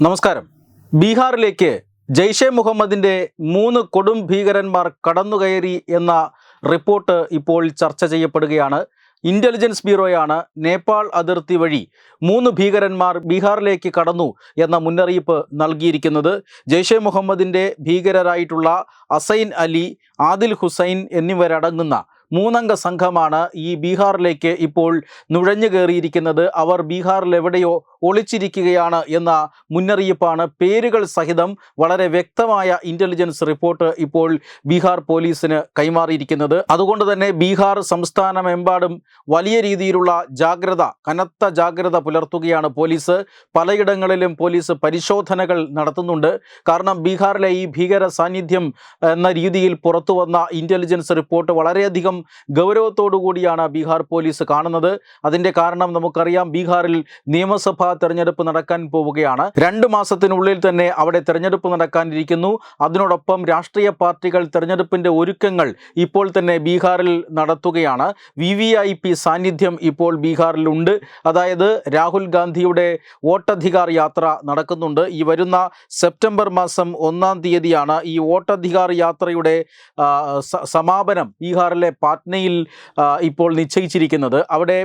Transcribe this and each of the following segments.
നമസ്കാരം. ബീഹാറിലേക്ക് ജെയ്ഷെ മുഹമ്മദിന്റെ മൂന്ന് കൊടും ഭീകരന്മാർ കടന്നുകയറി എന്ന റിപ്പോർട്ട് ഇപ്പോൾ ചർച്ച ചെയ്യപ്പെടുകയാണ്. ഇന്റലിജൻസ് ബ്യൂറോയാണ് നേപ്പാൾ അതിർത്തി വഴി മൂന്ന് ഭീകരന്മാർ ബീഹാറിലേക്ക് കടന്നു എന്ന മുന്നറിയിപ്പ് നൽകിയിരിക്കുന്നത്. ജെയ്ഷെ മുഹമ്മദിന്റെ ഭീകരരായിട്ടുള്ള അസൈൻ അലി ആദിൽ ഹുസൈൻ എന്നിവരടങ്ങുന്ന മൂന്നംഗ സംഘമാണ് ഈ ബീഹാറിലേക്ക് ഇപ്പോൾ നുഴഞ്ഞു കയറിയിരിക്കുന്നത് അവർ ബീഹാറിൽ എവിടെയോ ഒളിച്ചിരിക്കുകയാണ് എന്ന മുന്നറിയിപ്പാണ് പേരുകൾ സഹിതം വളരെ വ്യക്തമായ ഇന്റലിജൻസ് റിപ്പോർട്ട് ഇപ്പോൾ ബീഹാർ പോലീസിന് കൈമാറിയിരിക്കുന്നത്. അതുകൊണ്ട് തന്നെ ബീഹാർ സംസ്ഥാനമെമ്പാടും വലിയ രീതിയിലുള്ള ജാഗ്രത കനത്ത ജാഗ്രത പുലർത്തുകയാണ് പോലീസ്. പലയിടങ്ങളിലും പോലീസ് പരിശോധനകൾ നടത്തുന്നുണ്ട്. കാരണം ബീഹാറിലെ ഈ ഭീകര സാന്നിധ്യം എന്ന രീതിയിൽ പുറത്തു വന്ന ഇന്റലിജൻസ് റിപ്പോർട്ട് വളരെയധികം ഗൗരവത്തോടു കൂടിയാണ് ബീഹാർ പോലീസ് കാണുന്നത്. അതിന്റെ കാരണം നമുക്കറിയാം ബീഹാറിൽ നിയമസഭാ തെരഞ്ഞെടുപ്പ് നടക്കാൻ പോവുകയാണ്. രണ്ട് മാസത്തിനുള്ളിൽ തന്നെ അവിടെ തെരഞ്ഞെടുപ്പ് നടക്കാനിരിക്കുന്നു. അതിനോടൊപ്പം രാഷ്ട്രീയ പാർട്ടികൾ തെരഞ്ഞെടുപ്പിന്റെ ഒരുക്കങ്ങൾ ഇപ്പോൾ തന്നെ ബീഹാറിൽ നടത്തുകയാണ്. വി വി ഐ പി സാന്നിധ്യം ഇപ്പോൾ ബീഹാറിലുണ്ട്. അതായത് രാഹുൽ ഗാന്ധിയുടെ വോട്ടധികാർ യാത്ര നടക്കുന്നുണ്ട്. ഈ വരുന്ന സെപ്റ്റംബർ മാസം ഒന്നാം തീയതിയാണ് ഈ വോട്ടധികാർ യാത്രയുടെ സമാപനം ബീഹാറിലെ പാറ്റ്നയിൽ ഇപ്പോൾ നിശ്ചയിച്ചിരിക്കുന്നത്. അവിടെ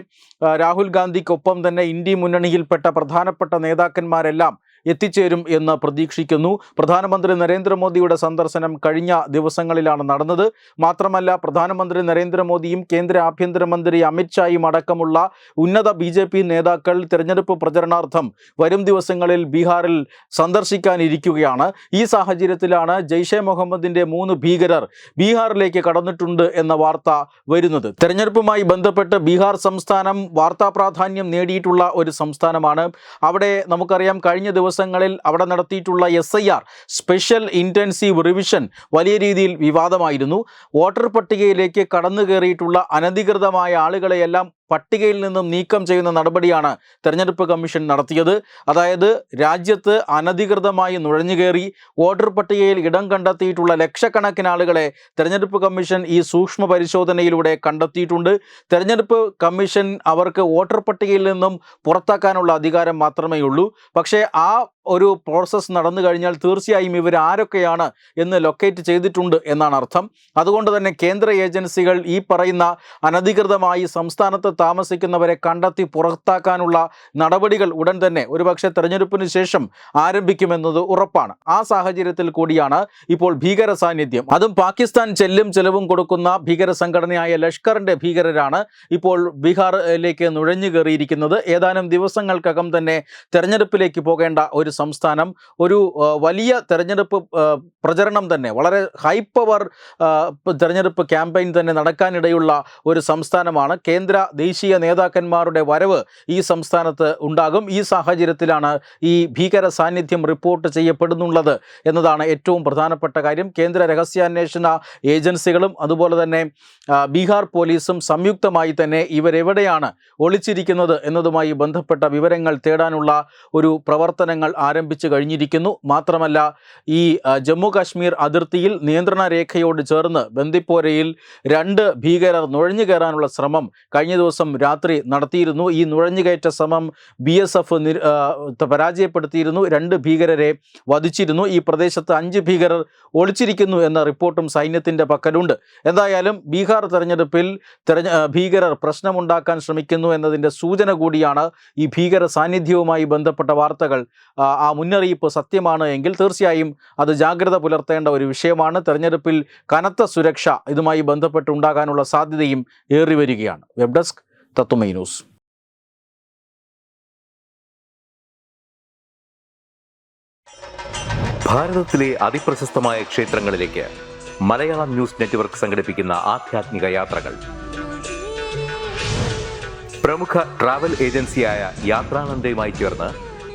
രാഹുൽ ഗാന്ധിക്കൊപ്പം തന്നെ ഇന്ത്യ മുന്നണിയിൽപ്പെട്ട പ്രധാനപ്പെട്ട നേതാക്കന്മാരെല്ലാം എത്തിച്ചേരും എന്ന് പ്രതീക്ഷിക്കുന്നു. പ്രധാനമന്ത്രി നരേന്ദ്രമോദിയുടെ സന്ദർശനം കഴിഞ്ഞ ദിവസങ്ങളിലാണ് നടന്നത്. മാത്രമല്ല പ്രധാനമന്ത്രി നരേന്ദ്രമോദിയും കേന്ദ്ര ആഭ്യന്തരമന്ത്രി അമിത്ഷായും അടക്കമുള്ള ഉന്നത ബി നേതാക്കൾ തിരഞ്ഞെടുപ്പ് പ്രചരണാർത്ഥം വരും ദിവസങ്ങളിൽ ബീഹാറിൽ സന്ദർശിക്കാനിരിക്കുകയാണ്. ഈ സാഹചര്യത്തിലാണ് ജെയ്ഷെ മുഹമ്മദിന്റെ മൂന്ന് ഭീകരർ ബീഹാറിലേക്ക് കടന്നിട്ടുണ്ട് എന്ന വാർത്ത വരുന്നത്. തെരഞ്ഞെടുപ്പുമായി ബന്ധപ്പെട്ട് ബീഹാർ സംസ്ഥാനം വാർത്താ പ്രാധാന്യം നേടിയിട്ടുള്ള ഒരു സംസ്ഥാനമാണ്. അവിടെ നമുക്കറിയാം കഴിഞ്ഞ ദിവസങ്ങളിൽ അവിടെ നടത്തിയിട്ടുള്ള എസ് സ്പെഷ്യൽ ഇന്റൻസീവ് റിവിഷൻ വലിയ രീതിയിൽ വിവാദമായിരുന്നു. വോട്ടർ പട്ടികയിലേക്ക് കടന്നു കയറിയിട്ടുള്ള അനധികൃതമായ ആളുകളെയെല്ലാം പട്ടികയിൽ നിന്നും നീക്കം ചെയ്യുന്ന നടപടിയാണ് തെരഞ്ഞെടുപ്പ് കമ്മീഷൻ നടത്തിയത്. അതായത് രാജ്യത്ത് അനധികൃതമായി നുഴഞ്ഞുകയറി വോട്ടർ പട്ടികയിൽ ഇടം കണ്ടെത്തിയിട്ടുള്ള ലക്ഷക്കണക്കിന് ആളുകളെ തെരഞ്ഞെടുപ്പ് കമ്മീഷൻ ഈ സൂക്ഷ്മ പരിശോധനയിലൂടെ കണ്ടെത്തിയിട്ടുണ്ട്. തെരഞ്ഞെടുപ്പ് കമ്മീഷൻ അവർക്ക് വോട്ടർ പട്ടികയിൽ നിന്നും പുറത്താക്കാനുള്ള അധികാരം മാത്രമേ ഉള്ളൂ പക്ഷേ ആ ഒരു പ്രോസസ്സ് നടന്നു കഴിഞ്ഞാൽ തീർച്ചയായും ഇവർ ആരൊക്കെയാണ് എന്ന് ലൊക്കേറ്റ് ചെയ്തിട്ടുണ്ട് എന്നാണ് അർത്ഥം. അതുകൊണ്ട് തന്നെ കേന്ദ്ര ഏജൻസികൾ ഈ പറയുന്ന അനധികൃതമായി സംസ്ഥാനത്ത് താമസിക്കുന്നവരെ കണ്ടെത്തി പുറത്താക്കാനുള്ള നടപടികൾ ഉടൻ തന്നെ ഒരുപക്ഷെ തെരഞ്ഞെടുപ്പിന് ശേഷം ആരംഭിക്കുമെന്നത് ഉറപ്പാണ്. ആ സാഹചര്യത്തിൽ കൂടിയാണ് ഇപ്പോൾ ഭീകര സാന്നിധ്യം. അതും പാകിസ്ഥാൻ ചെല്ലും ചെലവും കൊടുക്കുന്ന ഭീകര സംഘടനയായ ലഷ്കറിന്റെ ഭീകരരാണ് ഇപ്പോൾ ബീഹാറിലേക്ക് നുഴഞ്ഞു കയറിയിരിക്കുന്നത് ഏതാനും ദിവസങ്ങൾക്കകം തന്നെ തെരഞ്ഞെടുപ്പിലേക്ക് പോകേണ്ട ഒരു സംസ്ഥാനം ഒരു വലിയ തെരഞ്ഞെടുപ്പ് പ്രചരണം തന്നെ വളരെ ഹൈ പവർ തെരഞ്ഞെടുപ്പ് ക്യാമ്പയിൻ തന്നെ നടക്കാനിടയുള്ള ഒരു സംസ്ഥാനമാണ്. കേന്ദ്ര ദേശീയ നേതാക്കന്മാരുടെ വരവ് ഈ സംസ്ഥാനത്ത് ഉണ്ടാകും. ഈ സാഹചര്യത്തിലാണ് ഈ ഭീകര സാന്നിധ്യം റിപ്പോർട്ട് ചെയ്യപ്പെടുന്നുള്ളത് എന്നതാണ് ഏറ്റവും പ്രധാനപ്പെട്ട കാര്യം. കേന്ദ്ര രഹസ്യാന്വേഷണ ഏജൻസികളും അതുപോലെ തന്നെ ബീഹാർ പോലീസും സംയുക്തമായി തന്നെ ഇവരെവിടെയാണ് ഒളിച്ചിരിക്കുന്നത് എന്നതുമായി ബന്ധപ്പെട്ട വിവരങ്ങൾ തേടാനുള്ള ഒരു പ്രവർത്തനങ്ങൾ ആരംഭിച്ചു കഴിഞ്ഞിരിക്കുന്നു. മാത്രമല്ല ഈ ജമ്മു കാശ്മീർ അതിർത്തിയിൽ നിയന്ത്രണ രേഖയോട് ചേർന്ന് ബന്ദിപ്പോരയിൽ രണ്ട് ഭീകരർ നുഴഞ്ഞു കയറാനുള്ള ശ്രമം കഴിഞ്ഞ ദിവസം രാത്രി നടത്തിയിരുന്നു. ഈ നുഴഞ്ഞുകയറ്റ ശ്രമം ബി എസ് എഫ് പരാജയപ്പെടുത്തിയിരുന്നു. രണ്ട് ഭീകരരെ വധിച്ചിരുന്നു. ഈ പ്രദേശത്ത് അഞ്ച് ഭീകരർ ഒളിച്ചിരിക്കുന്നു എന്ന റിപ്പോർട്ടും സൈന്യത്തിന്റെ പക്കലുണ്ട്. എന്തായാലും ബീഹാർ തെരഞ്ഞെടുപ്പിൽ തെരഞ്ഞ ഭീകരർ പ്രശ്നമുണ്ടാക്കാൻ ശ്രമിക്കുന്നു എന്നതിന്റെ സൂചന കൂടിയാണ് ഈ ഭീകര സാന്നിധ്യവുമായി ബന്ധപ്പെട്ട വാർത്തകൾ ആ, മുന്നറിയിപ്പ് സത്യമാണ് എങ്കിൽ തീർച്ചയായും അത് ജാഗ്രത പുലർത്തേണ്ട ഒരു വിഷയമാണ്. തെരഞ്ഞെടുപ്പിൽ കനത്ത സുരക്ഷ ഇതുമായി ബന്ധപ്പെട്ട് ഉണ്ടാകാനുള്ള സാധ്യതയും ഏറി വരികയാണ്. Web desk Tatwamayi news. ഭാരതത്തിലെ അതിപ്രശസ്തമായ ക്ഷേത്രങ്ങളിലേക്ക് മലയാളം ന്യൂസ് നെറ്റ്വർക്ക് യാത്രകൾ. പ്രമുഖ ഏജൻസിയായ